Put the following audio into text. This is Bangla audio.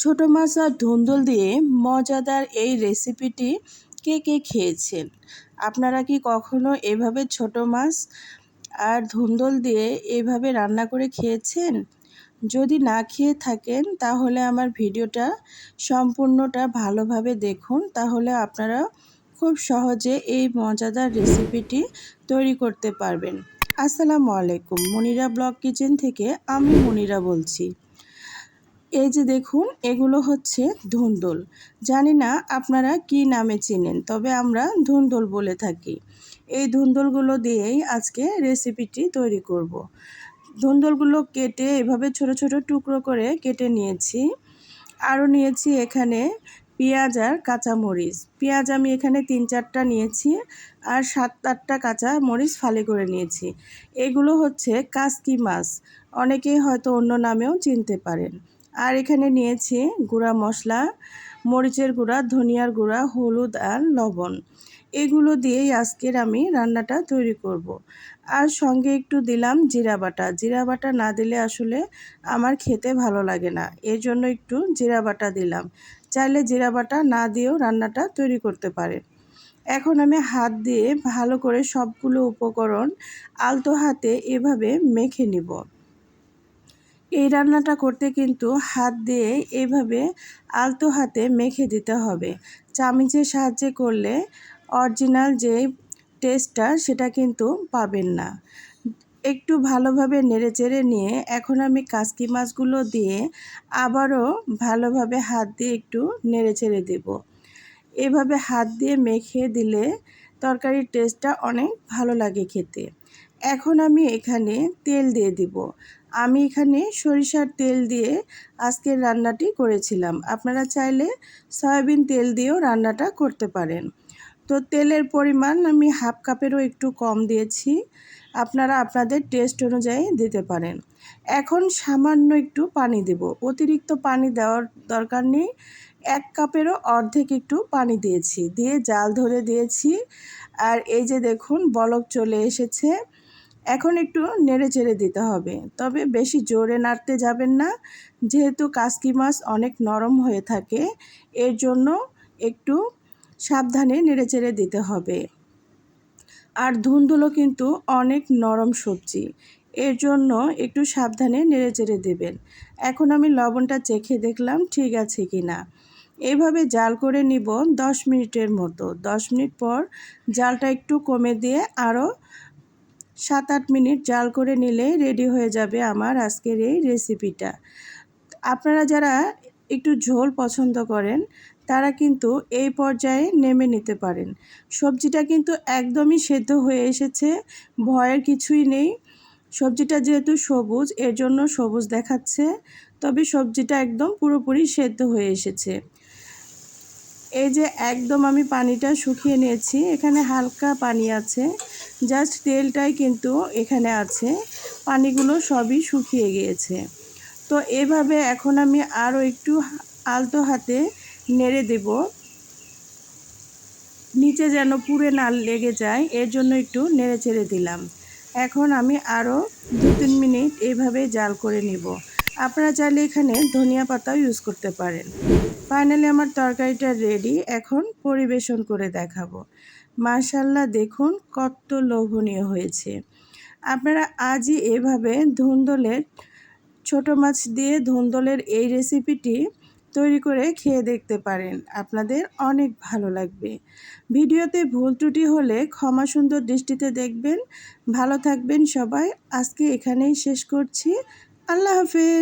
ছোট মাছ আর ধুন্দুল দিয়ে মজাদার এই রেসিপিটি কে কে খেয়েছেন? আপনারা কি কখনো এভাবে ছোট মাছ আর ধুন্দুল দিয়ে এভাবে রান্না করে খেয়েছেন? যদি না খেয়ে থাকেন, তাহলে আমার ভিডিওটা সম্পূর্ণটা ভালোভাবে দেখুন। তাহলে আপনারা খুব সহজে এই মজাদার রেসিপিটি তৈরি করতে পারবেন। আসসালামু আলাইকুম, মনিরা ব্লগ কিচেন থেকে আমি মনিরা বলছি। এই যে দেখুন, এগুলো হচ্ছে ধুন্দুল। জানি না আপনারা কি নামে চিনেন, তবে আমরা ধুন্দুল বলে থাকি। এই ধুন্দুলগুলো দিয়েই আজকে রেসিপিটি তৈরি করব। ধুন্দুলগুলো কেটে এভাবে ছোট ছোট টুকরো করে কেটে নিয়েছি। আরও নিয়েছি এখানে পেঁয়াজ আর কাঁচামরিচ। পেঁয়াজ আমি এখানে তিন চারটা নিয়েছি আর সাত আটটা কাঁচা মরিচ ফালি করে নিয়েছি। এগুলো হচ্ছে কাসকি মাছ। অনেকেই হয়তো অন্য নামেও চিনতে পারেন। আর এখানে নিয়েছি গুঁড়া মশলা, মরিচের গুঁড়া, ধনিয়ার গুঁড়া, হলুদ আর লবণ। এগুলো দিয়েই আজকের আমি রান্নাটা তৈরি করব। আর সঙ্গে একটু দিলাম জিরা বাটা। জিরা বাটা না দিলে আসলে আমার খেতে ভালো লাগে না। এর জন্য একটু জিরা বাটা দিলাম। চাইলে জিরা বাটা না দিয়েও রান্নাটা তৈরি করতে পারে। এখন আমি হাত দিয়ে ভালো করে সবগুলো উপকরণ আলতো হাতে এভাবে মেখে নিব। এই রান্নাটা করতে কিন্তু হাত দিয়ে এইভাবে আলতো হাতে মেখে দিতে হবে। চামিচের সাহায্যে করলে অরিজিনাল যে টেস্টটা সেটা কিন্তু পাবেন না। একটু ভালোভাবে নেড়ে চেড়ে নিয়ে এখন আমি কাসকি মাছগুলো দিয়ে আবারও ভালোভাবে হাত দিয়ে একটু নেড়ে চেড়ে দেব। এভাবে হাত দিয়ে মেখে দিলে তরকারির টেস্টটা অনেক ভালো লাগে খেতে। এখন আমি এখানে তেল দিয়ে দিব। আমি এখানে সরিষার তেল দিয়ে আজকের রান্নাটি করেছিলাম। আপনারা চাইলে সয়াবিন তেল দিয়েও রান্নাটা করতে পারেন। তো তেলের পরিমাণ আমি হাফ কাপেরও একটু কম দিয়েছি। আপনারা আপনাদের টেস্ট অনুযায়ী দিতে পারেন। এখন সামান্য একটু পানি দেব। অতিরিক্ত পানি দেওয়ার দরকার নেই। এক কাপেরও অর্ধেক একটু পানি দিয়েছি। দিয়ে জাল ধরে দিয়েছি। আর এই যে দেখুন, বলক চলে এসেছে। এখন একটু নেড়ে চেড়ে দিতে হবে। তবে বেশি জোরে নাড়তে যাবেন না। যেহেতু কাসকি মাছ অনেক নরম হয়ে থাকে, এর জন্য একটু সাবধানে নেড়ে চেড়ে দিতে হবে। আর ধুন্দুলো কিন্তু অনেক নরম সবজি, এর জন্য একটু সাবধানে নেড়ে চেড়ে দেবেন। এখন আমি লবণটা চেখে দেখলাম ঠিক আছে কি না এইভাবে জাল করে নিব দশ মিনিটের মতো। দশ মিনিট পর জালটা একটু কমে দিয়ে আরও সাত আট মিনিট জাল করে নিলে রেডি হয়ে যাবে আমার আজকের এই রেসিপিটা। আপনারা যারা একটু ঝোল পছন্দ করেন, তারা কিন্তু এই পর্যায়ে নেমে নিতে পারেন। সবজিটা কিন্তু একদমই সেদ্ধ হয়ে এসেছে, ভয়ের কিছুই নেই। সবজিটা যেহেতু সবুজ, এর জন্য সবুজ দেখাচ্ছে, তবে সবজিটা একদম পুরোপুরি সেদ্ধ হয়ে এসেছে। এই যে একদম আমি পানিটা শুকিয়ে নিয়েছি, এখানে হালকা পানি আছে। জাস্ট তেলটাই কিন্তু এখানে আছে। পানিগুলো সবই শুকিয়ে গিয়েছে। তো এভাবে এখন আমি আরও একটু আলতো হাতে নেড়ে দেব। নিচে যেন পুড়ে না লেগে যায়, এর জন্য একটু নেড়ে চেড়ে দিলাম। এখন আমি আরও দু তিন মিনিট এইভাবে জাল করে নিব। আপনারা চাইলে এখানে ধনিয়া পাতাও ইউজ করতে পারেন। ফাইনালি আমার তরকারিটা রেডি এখন পরিবেশন করে দেখাবো। মাশাল্লাহ দেখুন কত লোভনীয় হয়েছে। আপনারা আজই এভাবে ধুন্দলের, ছোট মাছ দিয়ে ধুন্দলের এই রেসিপিটি তৈরি করে খেয়ে দেখতে পারেন। আপনাদের অনেক ভালো লাগবে। ভিডিওতে ভুল ত্রুটি হলে ক্ষমা সুন্দর দৃষ্টিতে দেখবেন। ভালো থাকবেন সবাই। আজকে এখানেই শেষ করছি। আল্লাহ হাফেজ।